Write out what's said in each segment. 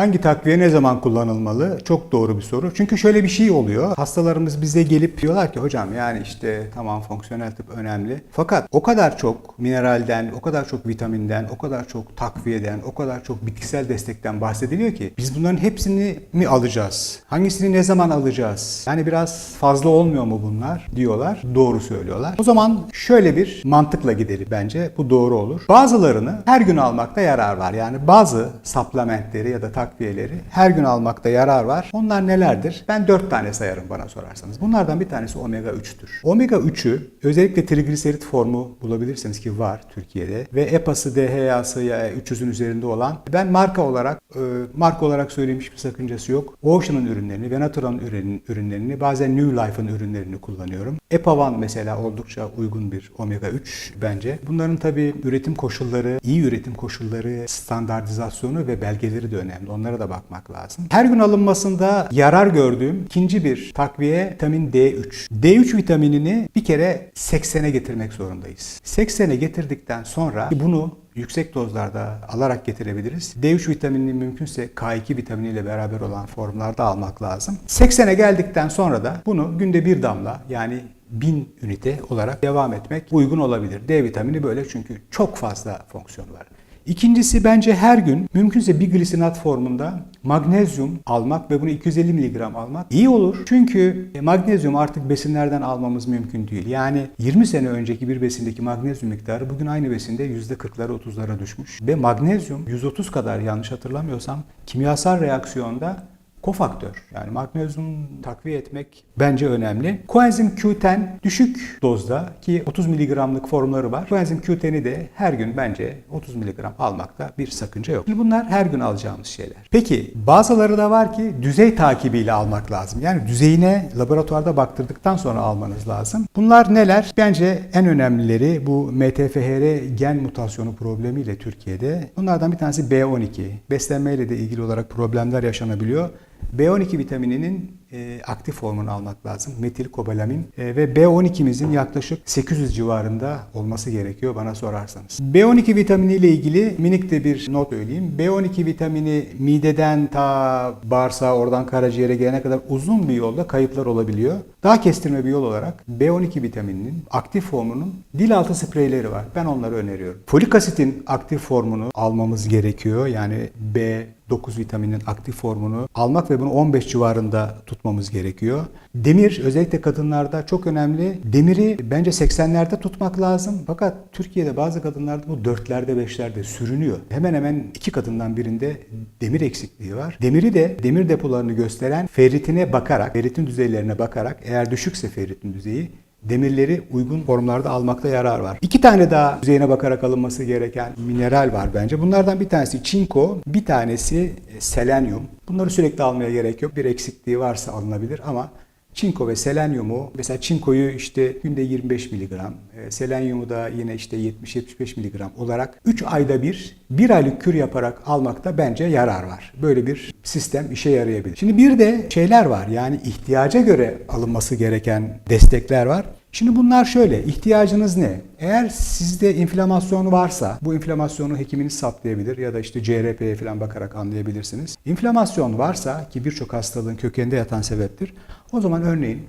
Hangi takviye ne zaman kullanılmalı? Çok doğru bir soru. Çünkü şöyle bir şey oluyor. Hastalarımız bize gelip diyorlar ki hocam yani işte tamam fonksiyonel tıp önemli. Fakat o kadar çok mineralden, o kadar çok vitaminden, o kadar çok takviyeden, o kadar çok bitkisel destekten bahsediliyor ki biz bunların hepsini mi alacağız? Hangisini ne zaman alacağız? Yani biraz fazla olmuyor mu bunlar diyorlar. Doğru söylüyorlar. O zaman şöyle bir mantıkla gidelim bence. Bu doğru olur. Bazılarını her gün almakta yarar var. Yani bazı supplementleri ya da takviyeleri her gün almakta yarar var. Onlar nelerdir? Ben 4 tane sayarım bana sorarsanız. Bunlardan bir tanesi omega 3'tür. Omega 3'ü özellikle trigliserit formu bulabilirsiniz ki var Türkiye'de ve EPA'sı, DHA'sı ya 300'ün üzerinde olan ben marka olarak e, marka olarak söyleyeyim hiçbir sakıncası yok. Ocean'ın ürünlerini, Venatura'nın ürün- ürünlerini, bazen New Life'ın ürünlerini kullanıyorum. Epavan mesela oldukça uygun bir omega 3 bence. Bunların tabii üretim koşulları, iyi üretim koşulları, standartizasyonu ve belgeleri de önemli. Onlara da bakmak lazım. Her gün alınmasında yarar gördüğüm ikinci bir takviye vitamin D3. D3 vitaminini bir kere 80'e getirmek zorundayız. 80'e getirdikten sonra bunu yüksek dozlarda alarak getirebiliriz. D3 vitaminini mümkünse K2 vitaminiyle beraber olan formlarda almak lazım. 80'e geldikten sonra da bunu günde bir damla yani 1000 ünite olarak devam etmek uygun olabilir. D vitamini böyle çünkü çok fazla fonksiyon var. İkincisi bence her gün mümkünse bir glisinat formunda magnezyum almak ve bunu 250 mg almak iyi olur. Çünkü magnezyum artık besinlerden almamız mümkün değil. Yani 20 sene önceki bir besindeki magnezyum miktarı bugün aynı besinde %40'lara 30'lara düşmüş. Ve magnezyum 130 kadar yanlış hatırlamıyorsam kimyasal reaksiyonda kofaktör. Yani magnezyum takviye etmek bence önemli. Koenzim Q10 düşük dozda ki 30 mg'lık formları var. Koenzim Q10'i de her gün bence 30 mg almakta bir sakınca yok. Şimdi bunlar her gün alacağımız şeyler. Peki bazıları da var ki düzey takibiyle almak lazım. Yani düzeyine laboratuvarda baktırdıktan sonra almanız lazım. Bunlar neler? Bence en önemlileri bu MTFHR gen mutasyonu problemiyle Türkiye'de. Bunlardan bir tanesi B12. Beslenmeyle de ilgili olarak problemler yaşanabiliyor. B12 vitamininin e, aktif formunu almak lazım. Metil kobalamin e, ve B12'mizin yaklaşık 800 civarında olması gerekiyor bana sorarsanız. B12 vitamini ile ilgili minik de bir not söyleyeyim. B12 vitamini mideden ta bağırsağa oradan karaciğere gelene kadar uzun bir yolda kayıplar olabiliyor. Daha kestirme bir yol olarak B12 vitamininin aktif formunun dil altı spreyleri var. Ben onları öneriyorum. Folik asitin aktif formunu almamız gerekiyor. Yani B 9 vitaminin aktif formunu almak ve bunu 15 civarında tutmamız gerekiyor. Demir özellikle kadınlarda çok önemli. Demiri bence 80'lerde tutmak lazım. Fakat Türkiye'de bazı kadınlarda bu 4'lerde 5'lerde sürünüyor. Hemen hemen iki kadından birinde demir eksikliği var. Demiri de demir depolarını gösteren ferritine bakarak, ferritin düzeylerine bakarak eğer düşükse ferritin düzeyi demirleri uygun formlarda almakta yarar var. İki tane daha düzeyine bakarak alınması gereken mineral var bence. Bunlardan bir tanesi çinko, bir tanesi selenyum. Bunları sürekli almaya gerek yok. Bir eksikliği varsa alınabilir ama çinko ve selenyumu mesela çinkoyu işte günde 25 mg, e, selenyumu da yine işte 70-75 mg olarak 3 ayda bir, bir aylık kür yaparak almakta bence yarar var. Böyle bir sistem işe yarayabilir. Şimdi bir de şeyler var yani ihtiyaca göre alınması gereken destekler var. Şimdi bunlar şöyle, ihtiyacınız ne? Eğer sizde inflamasyon varsa bu inflamasyonu hekiminiz saptayabilir ya da işte CRP'ye falan bakarak anlayabilirsiniz. İnflamasyon varsa ki birçok hastalığın kökeninde yatan sebeptir. O zaman örneğin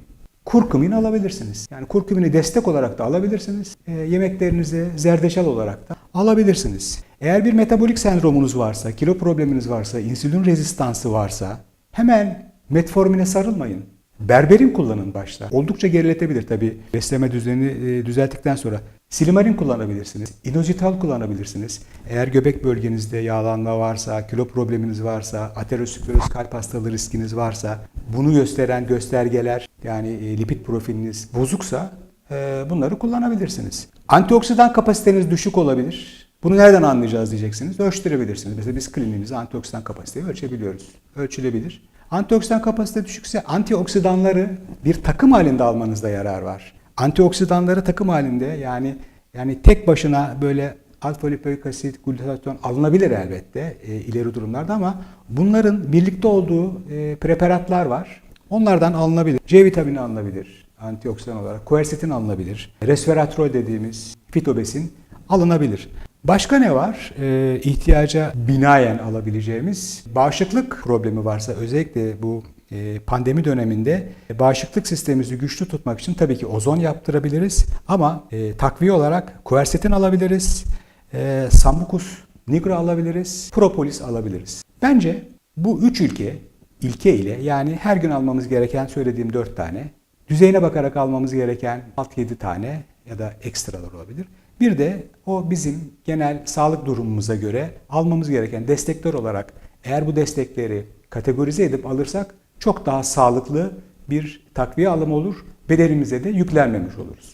kurkumin alabilirsiniz. Yani kurkumini destek olarak da alabilirsiniz. E, yemeklerinize zerdeçal olarak da alabilirsiniz. Eğer bir metabolik sendromunuz varsa, kilo probleminiz varsa, insülin rezistansı varsa hemen metformine sarılmayın. Berberin kullanın başta. Oldukça geriletebilir tabi besleme düzenini e, düzelttikten sonra. Silimarin kullanabilirsiniz. Inozital kullanabilirsiniz. Eğer göbek bölgenizde yağlanma varsa, kilo probleminiz varsa, ateroskleroz kalp hastalığı riskiniz varsa, bunu gösteren göstergeler yani e, lipid profiliniz bozuksa e, bunları kullanabilirsiniz. Antioksidan kapasiteniz düşük olabilir. Bunu nereden anlayacağız diyeceksiniz. Ölçtürebilirsiniz. Mesela biz kliniğimizde antioksidan kapasiteyi ölçebiliyoruz. Ölçülebilir. Antioksidan kapasite düşükse antioksidanları bir takım halinde almanızda yarar var. Antioksidanları takım halinde yani yani tek başına böyle alfa lipoik asit, glutatyon alınabilir elbette e, ileri durumlarda ama bunların birlikte olduğu e, preparatlar var. Onlardan alınabilir. C vitamini alınabilir antioksidan olarak. Quercetin alınabilir. Resveratrol dediğimiz fitobesin alınabilir. Başka ne var? Ee, ihtiyaca binaen alabileceğimiz bağışıklık problemi varsa özellikle bu e, pandemi döneminde bağışıklık sistemimizi güçlü tutmak için tabii ki ozon yaptırabiliriz ama e, takviye olarak kuersetin alabiliriz, e, sambucus nigra alabiliriz, propolis alabiliriz. Bence bu üç ilke, ilke ile yani her gün almamız gereken söylediğim dört tane, düzeyine bakarak almamız gereken 6-7 tane ya da ekstralar olabilir. Bir de o bizim genel sağlık durumumuza göre almamız gereken destekler olarak eğer bu destekleri kategorize edip alırsak çok daha sağlıklı bir takviye alımı olur. Bedenimize de yüklenmemiş oluruz.